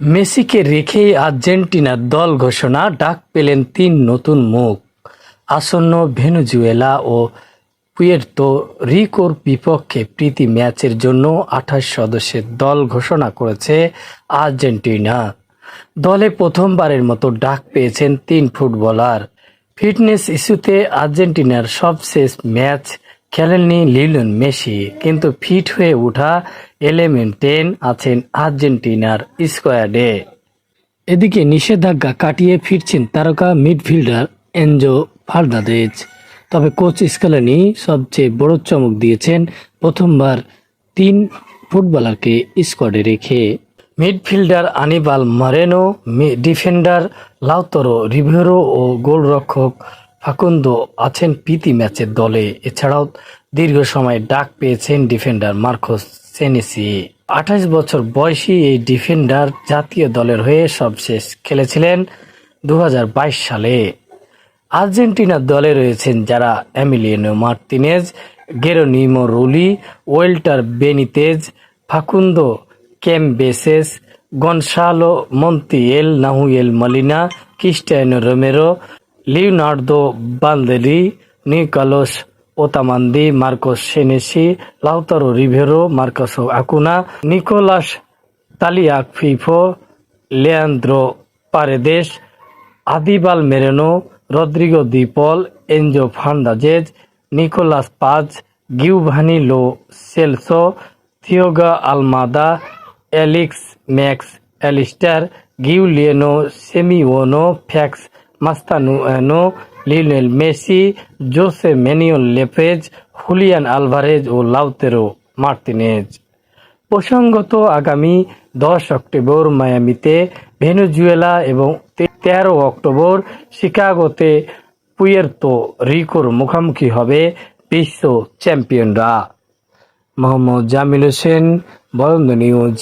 মেসিকে রেখেই আর্জেন্টিনার দল ঘোষণা, ডাক পেলেন তিন নতুন মুখ। আসন্ন ভেনুজুয়েলা ও পুয়ের্তো রিকোর বিপক্ষে প্রীতি ম্যাচের জন্য আঠাশ সদস্যের দল ঘোষণা করেছে আর্জেন্টিনা। দলে প্রথমবারের মতো ডাক পেয়েছেন তিন ফুটবলার। ফিটনেস ইস্যুতে আর্জেন্টিনার সবশেষ ম্যাচ খেলেননি লিওনেল মেসি, কিন্তু ফিট হয়ে ওঠা এলেমেন্ট টেন আছেন আর্জেন্টিনার স্কোয়াডে। এদিকে নিষেধাজ্ঞা কাটিয়ে ফিরছেন তারকা মিডফিল্ডার এনজো ফার্নান্দেজ। তবে কোচ স্কেলেনি সবচেয়ে বড় চমক দিয়েছেন প্রথমবার তিন ফুটবলারকে স্কোয়াডে রেখে। Midfielder Anibal Moreno defender Lautaro Rivero ও গোলরক্ষক ফাকুন্দো আছেন প্রীতি ম্যাচের দলে। এছাড়াও দীর্ঘ সময় ডাক পেয়েছেন ডিফেন্ডার মার্কোস সেনেসি। আঠাশ বছর বয়সী এই ডিফেন্ডার জাতীয় দলের হয়ে সবশেষ খেলেছিলেন দু হাজার বাইশ সালে। আর্জেন্টিনার দলে রয়েছেন যারা Emiliano Martinez, Geronimo Rulli, Walter Benitez, Facundo Cambeses, Gonzalo Montiel, Nahuel Molina, Cristiano Romero Leonardo Balerdi Nicolas Otamendi, Marcos Senesi, Lautaro Rivero, Marcos Acuna, Nicolas তালিয়াক FIFO Leandro Paredes, Anibal Moreno, Rodrigo De Paul Enzo Fernandez, Nicolas Paz, Giovani Lo Celso, Thiago Almada, Alexis Mac Allister, Giuliano Simeone, fax Mastantuono Lionel Messi, Jose Manuel Lopez, Julian Alvarez ও Lautaro Martinez. প্রসঙ্গত আগামী দশ October মায়ামিতে Venezuela এবং তেরো October শিকাগোতে Puerto রিকোর মুখোমুখি হবে বিশ্ব চ্যাম্পিয়নরা। মোহাম্মদ জামিল হোসেন, বরন্দ নিউজ।